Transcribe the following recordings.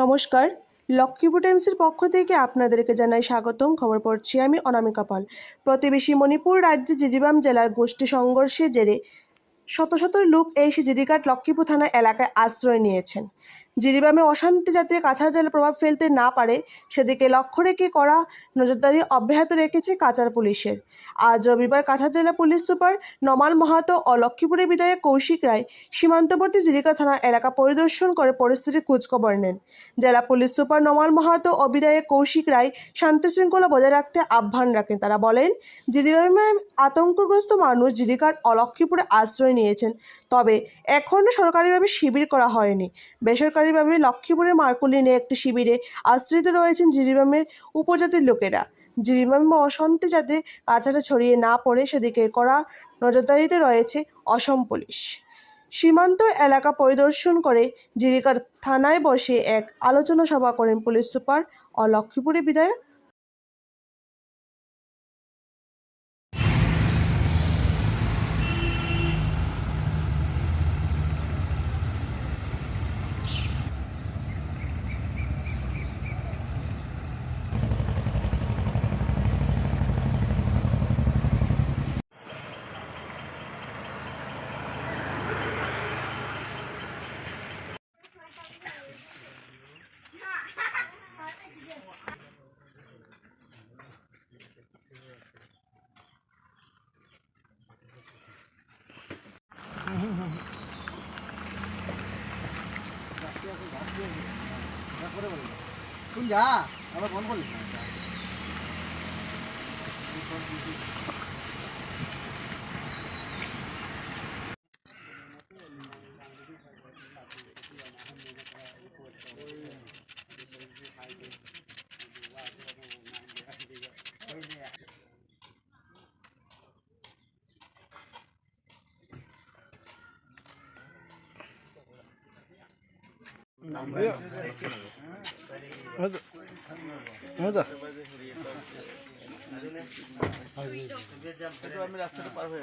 নমস্কার। লক্ষ্মীপুর টাইমসের পক্ষ থেকে আপনাদেরকে জানাই স্বাগতম। খবর পড়ছি আমি অনামিকা পাল। প্রতিবেশী মণিপুর রাজ্যে জিজিবাম জেলার গোষ্ঠী সংঘর্ষের জেরে শত শত লোক এই জিরিকাট লক্ষ্মীপুর থানা এলাকায় আশ্রয় নিয়েছেন। জিরিবামে অশান্তি যাতে কাছাড় জেলায় প্রভাব ফেলতে না পারে, সেদিকে লক্ষ্য রেখে করা নজরদারি অব্যাহত রেখেছে কাচার পুলিশের। আজ রবিবার কাছাড় জেলা পুলিশ সুপার নমাল মাহাতো ও লক্ষ্মীপুরের বিধায়ক কৌশিক রায় সীমান্তবর্তী জিরিকা থানা এলাকা পরিদর্শন করে পরিস্থিতির খোঁজখবর নেন। জেলা পুলিশ সুপার নমাল মাহাতো ও বিধায়ক কৌশিক রায় শান্তি শৃঙ্খলা বজায় রাখতে আহ্বান রাখেন। তারা বলেন, জিরিবামে আতঙ্কগ্রস্ত মানুষ জিরিকার অলক্ষ্মীপুরে আশ্রয় নিয়েছেন, তবে এখনও সরকারিভাবে শিবির করা হয়নি। বেসরকারিভাবে লক্ষ্মীপুরের মার্কুলিনে একটি শিবিরে আশ্রিত রয়েছেন জিরিবামের উপজাতির লোকেরা। জিরিবামে অশান্তি যাতে কাছাটা ছড়িয়ে না পড়ে, সেদিকে করা নজরদারিতে রয়েছে অসম পুলিশ। সীমান্ত এলাকা পরিদর্শন করে জিরিকার থানায় বসে এক আলোচনা সভা করেন পুলিশ সুপার ও লক্ষ্মীপুরের বিধায়ক শুন যা আবার ফোন করলি আমি রাস্তাটা পার হয়ে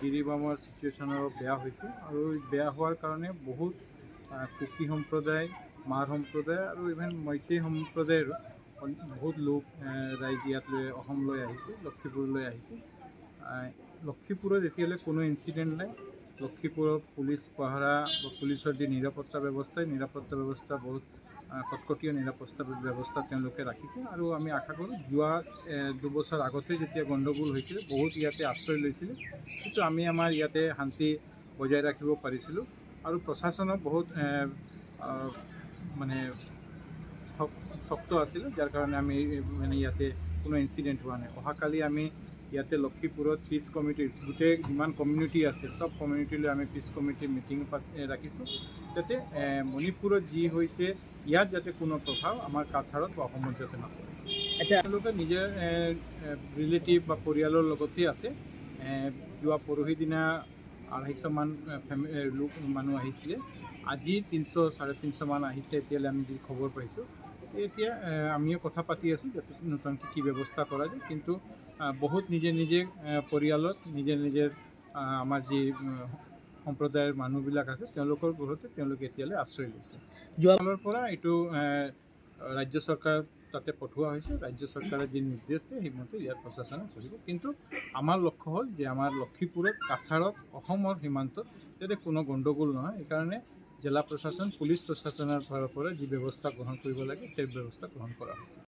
গিৰিবামৰ চিটুৱেশ্যন অলপ বেয়া হৈছে। আৰু বেয়া হোৱাৰ কাৰণে বহুত কুকি সম্প্ৰদায় মাৰ সম্প্ৰদায় আৰু ইভেন মৈতেই সম্প্ৰদায়ৰ বহুত লোক ৰাইজ ইয়াতলৈ অসমলৈ আহিছে লক্ষীপুৰলৈ আহিছে। লক্ষীপুৰত এতিয়ালৈ কোনো ইনচিডেণ্ট নাই। লক্ষীপুৰত পুলিচ পাহাৰা বা পুলিচৰ যি নিৰাপত্তা ব্যৱস্থা, এই নিৰাপত্তা ব্যৱস্থা বহুত কটকটীয়া নিৰাপত্তা ব্যৱস্থা তেওঁলোকে ৰাখিছে। আৰু আমি আশা কৰোঁ, যোৱা দুবছৰ আগতে যেতিয়া গণ্ডগোল হৈছিলে, বহুত ইয়াতে আশ্ৰয় লৈছিলে। কিন্তু আমি আমাৰ ইয়াতে শান্তি বজাই ৰাখিব পাৰিছিলোঁ। আৰু প্ৰশাসনৰ বহুত মানে শক- শক্ত আছিলে যাৰ কাৰণে আমি মানে ইয়াতে কোনো ইনচিডেণ্ট হোৱা নাই। অহাকালি আমি ইয়াতে লক্ষীপুৰত পিচ কমিটি গোটেই যিমান কমিউনিটি আছে চব কমিউনিটিলৈ আমি পিচ কমিটি মিটিং ৰাখিছোঁ। যাতে মণিপুৰত যি হৈছে ইয়াত যাতে কোনো প্ৰভাৱ আমাৰ কাছাৰত বা অসমত যাতে নপৰে। আচ্ছা। তেওঁলোকে নিজৰ ৰিলেটিভ বা পৰিয়ালৰ লগতে আছে। যোৱা পৰহি দিনা আঢ়ৈশমান এ, লোক মানুহ আহিছিলে। আজি তিনিশ চাৰে তিনিশমান আহিছে এতিয়ালৈ আমি যি খবৰ পাইছোঁ। এতিয়া আমিও কথা পাতি আছোঁ যাতে নতুনকৈ কি ব্যৱস্থা কৰা যায়। কিন্তু বহুত নিজে নিজে পৰিয়ালত নিজে নিজে আমাৰ যি সম্প্ৰদায়ৰ মানুহবিলাক আছে তেওঁলোকৰ ঘৰতে তেওঁলোকে এতিয়ালৈ আশ্ৰয় লৈছে। যোৱা পৰা এইটো ৰাজ্য চৰকাৰ তাতে পঠোৱা হৈছে ৰাজ্য চৰকাৰে যি নিৰ্দেশ দিয়ে সেইমতে ইয়াৰ প্ৰশাসনে কৰিব কিন্তু আমাৰ লক্ষ্য হ'ল যে আমাৰ লক্ষীপুৰত কাছাৰত অসমৰ সীমান্তত যাতে কোনো গণ্ডগোল নহয় সেইকাৰণে জিলা প্ৰশাসন পুলিচ প্ৰশাসনৰ ফালৰ পৰা যি ব্যৱস্থা গ্ৰহণ কৰিব লাগে, সেই ব্যৱস্থা গ্ৰহণ কৰা হৈছে।